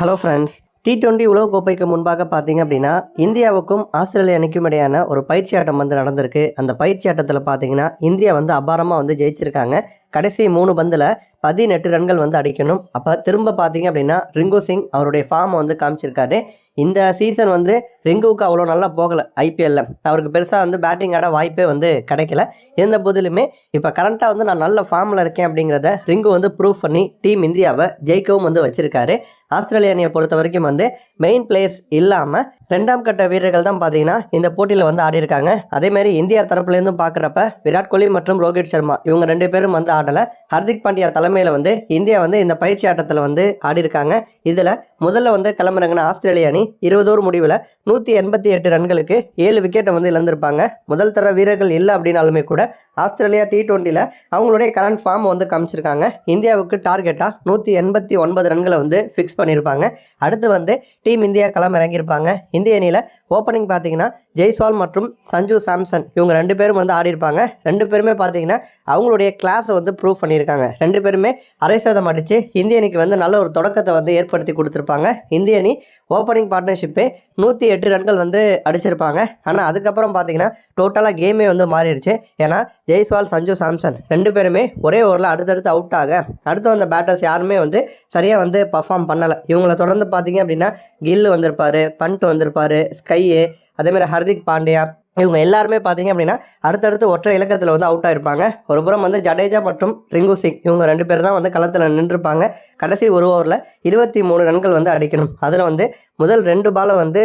Hello friends T twenty உலகக்கோப்பைக்கு முன்பாக பார்த்தீங்க அப்படின்னா இந்தியாவுக்கும் ஆஸ்திரேலிய அணிக்கும் இடையான ஒரு பயிற்சி ஆட்டம் வந்து நடந்திருக்கு. அந்த பயிற்சி ஆட்டத்தில் பார்த்தீங்கன்னா இந்தியா வந்து அபாரமாக வந்து ஜெயிச்சிருக்காங்க. கடைசி மூணு பந்தில் பதினெட்டு ரன்கள் வந்து அடிக்கணும். அப்போ திரும்ப பார்த்தீங்க அப்படின்னா ரிங்கு சிங் அவருடைய ஃபார்மை வந்து காமிச்சிருக்காரு. இந்த சீசன் வந்து ரிங்குவுக்கு அவ்வளோ நல்லா போகலை ஐபிஎல்ல அவருக்கு பெருசாக வந்து பேட்டிங் ஆட வாய்ப்பே வந்து கிடைக்கல. இருந்த போதிலுமே இப்போ கரண்ட்டாக வந்து நான் நல்ல ஃபார்மில் இருக்கேன் அப்படிங்கிறத ரிங்கு வந்து ப்ரூவ் பண்ணி டீம் இந்தியாவை ஜெயிக்கவும் வந்து வச்சிருக்காரு. ஆஸ்திரேலிய அணியை பொறுத்த வரைக்கும் வந்து மெயின் பிளேயர்ஸ் இல்லாமல் ரெண்டாம் கட்ட வீரர்கள் தான் பார்த்தீங்கன்னா இந்த போட்டியில் வந்து ஆடி இருக்காங்க அதேமாதிரி இந்தியா தரப்புலேருந்தும் பார்க்குறப்ப விராட் கோலி மற்றும் ரோஹித் சர்மா இவங்க ரெண்டு பேரும் வந்து ஆடலை. ஹர்திக் பாண்டியா தலைமையில் வந்து இந்தியா வந்து இந்த பயிற்சி ஆட்டத்தில் வந்து ஆடி இருக்காங்க இதில் முதல்ல வந்து கிளம்புறாங்கன்னா ஆஸ்திரேலிய அணி இருபதோர் முடிவில் நூற்றி எண்பத்தி எட்டு ரன்களுக்கு ஏழு விக்கெட்டை வந்து இழந்திருப்பாங்க. முதல் தர வீரர்கள் இல்லை அப்படின்னாலுமே கூட ஆஸ்திரேலியா டி டுவெண்ட்டியில் அவங்களுடைய கரண்ட் ஃபார்ம் வந்து காமிச்சிருக்காங்க. இந்தியாவுக்கு டார்கெட்டாக நூற்றி எண்பத்தி ஒன்பது ரன்களை வந்து ஃபிக்ஸ் பண்ணியிருப்பாங்க அடுத்து வந்து டீம் இந்தியா களம் இறங்கியிருப்பாங்க இந்திய அணியில் ஓப்பனிங் பார்த்தீங்கன்னா ஜெய்ஸ்வால் மற்றும் சஞ்சு சாம்சன் இவங்க ரெண்டு பேரும் வந்து ஆடி இருப்பாங்க ரெண்டு பேருமே பார்த்தீங்கன்னா அவங்களுடைய கிளாஸை வந்து ப்ரூவ் பண்ணியிருக்காங்க. ரெண்டு பேருமே அரை சதம் அடித்து இந்திய அணிக்கு வந்து நல்ல ஒரு தொடக்கத்தை வந்து ஏற்படுத்தி கொடுத்துருப்பாங்க. இந்திய அணி ஓப்பனிங் பார்ட்னர்ஷிப்பே நூற்றி எட்டு ரன்கள் வந்து அடிச்சிருப்பாங்க. ஆனால் அதுக்கப்புறம் பார்த்தீங்கன்னா டோட்டலாக கேமே வந்து மாறிடுச்சு. ஏன்னா ஜெய்ஸ்வால் சஞ்சு சாம்சன் ரெண்டு பேருமே ஒரே ஓவரில் அடுத்தடுத்து அவுட் ஆக அடுத்து வந்த பேட்டர்ஸ் யாருமே வந்து சரியாக வந்து பர்ஃபார்ம் பண்ணலை. இவங்கள தொடர்ந்து பார்த்தீங்க அப்படின்னா கில்லு வந்திருப்பார் பண்ட் வந்திருப்பார் ஸ்கையு அதேமாதிரி ஹர்திக் பாண்டியா இவங்க எல்லாருமே பார்த்தீங்க அப்படின்னா அடுத்தடுத்து ஒற்றை இலக்கத்தில் வந்து அவுட் ஆயிருப்பாங்க. ஒரு புறம் வந்து ஜடேஜா மற்றும் ரிங்கு சிங். இவங்க ரெண்டு பேர் தான் வந்து களத்தில் நின்றுருப்பாங்க. கடைசி ஒரு ஓவரில் இருபத்தி மூணு ரன்கள் வந்து அடிக்கணும். அதில் வந்து முதல் ரெண்டு பாலை வந்து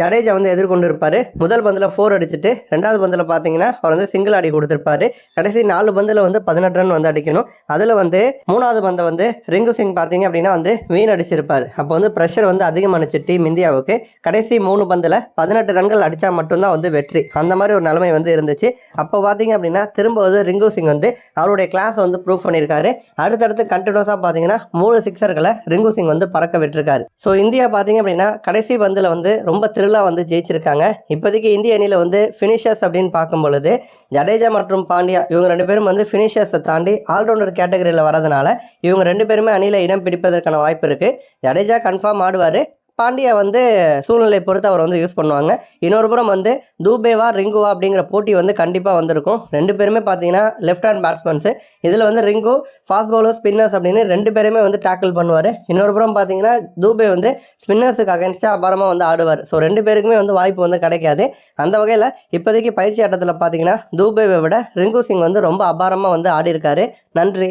ஜடேஜா வந்து எதிர்கொண்டு இருப்பார் முதல் பந்தில் ஃபோர் அடிச்சுட்டு ரெண்டாவது பந்தில் பார்த்தீங்கன்னா அவர் வந்து சிங்கிள் அடி கொடுத்துருப்பாரு. கடைசி நாலு பந்தில் வந்து பதினெட்டு ரன் வந்து அடிக்கணும். அதில் வந்து மூணாவது பந்தை வந்து ரிங்கு சிங் பார்த்தீங்க அப்படின்னா வந்து வீண் அடிச்சிருப்பார். அப்போ வந்து ப்ரெஷர் வந்து அதிகமானுச்சு டீம் இந்தியாவுக்கு. கடைசி மூணு பந்தில் பதினெட்டு ரன்கள் அடித்தா மட்டும்தான் வந்து வெற்றி. அந்த மாதிரி ஒரு நிலைமை வந்து இருந்துச்சு. அப்போ பார்த்தீங்க அப்படின்னா திரும்ப வந்து ரிங்கு சிங் வந்து அவருடைய கிளாஸ் வந்து ப்ரூவ் பண்ணியிருக்காரு. அடுத்தடுத்து கண்டினியூஸாக பார்த்தீங்கன்னா மூணு சிக்ஸர்களை ரிங்கு சிங் வந்து பறக்க விட்டுருக்காரு. ஸோ இந்தியா பார்த்தீங்க அப்படின்னா கடைசி பந்தில் வந்து ரொம்ப த்ரில்லாக வந்து ஜெயிச்சிருக்காங்க. இப்போதைக்கு இந்திய அணியில் வந்து ஃபினிஷர்ஸ் அப்படின்னு பார்க்கும் பொழுது ஜடேஜா மற்றும் பாண்டியா இவங்க ரெண்டு பேரும் வந்து ஃபினிஷர்ஸை தாண்டி ஆல்ரவுண்டர் கேட்டகரியில் வரதுனால இவங்க ரெண்டு பேருமே அணியில் இடம் பிடிப்பதற்கான வாய்ப்பு இருக்குது ஜடேஜா கன்ஃபார்ம் ஆடுவார். பாண்டியா வந்து சூழ்நிலை பொறுத்து அவர் வந்து யூஸ் பண்ணுவாங்க. இன்னொரு புறம் வந்து தூபேவா ரிங்குவா அப்படிங்கிற போட்டி வந்து கண்டிப்பாக வந்திருக்கும். ரெண்டு பேருமே பார்த்தீங்கன்னா லெஃப்ட் ஹேண்ட் பேட்ஸ்மேன்ஸு இதில் வந்து ரிங்கு ஃபாஸ்ட் பவுலர் ஸ்பின்னர்ஸ் அப்படின்னு ரெண்டு பேருமே வந்து டேக்கிள் பண்ணுவார். இன்னொரு புறம் பார்த்தீங்கன்னா தூபே வந்து ஸ்பின்னர்ஸுக்கு அகேன்ஸ்டாக அபாரமாக வந்து ஆடுவார். ஸோ ரெண்டு பேருக்குமே வந்து வாய்ப்பு வந்து கிடைக்காது. அந்த வகையில் இப்போதைக்கு பயிற்சி ஆட்டத்தில் பார்த்தீங்கன்னா தூபேவை விட ரிங்கு சிங் வந்து ரொம்ப அபாரமாக வந்து ஆடி இருக்காரு நன்றி.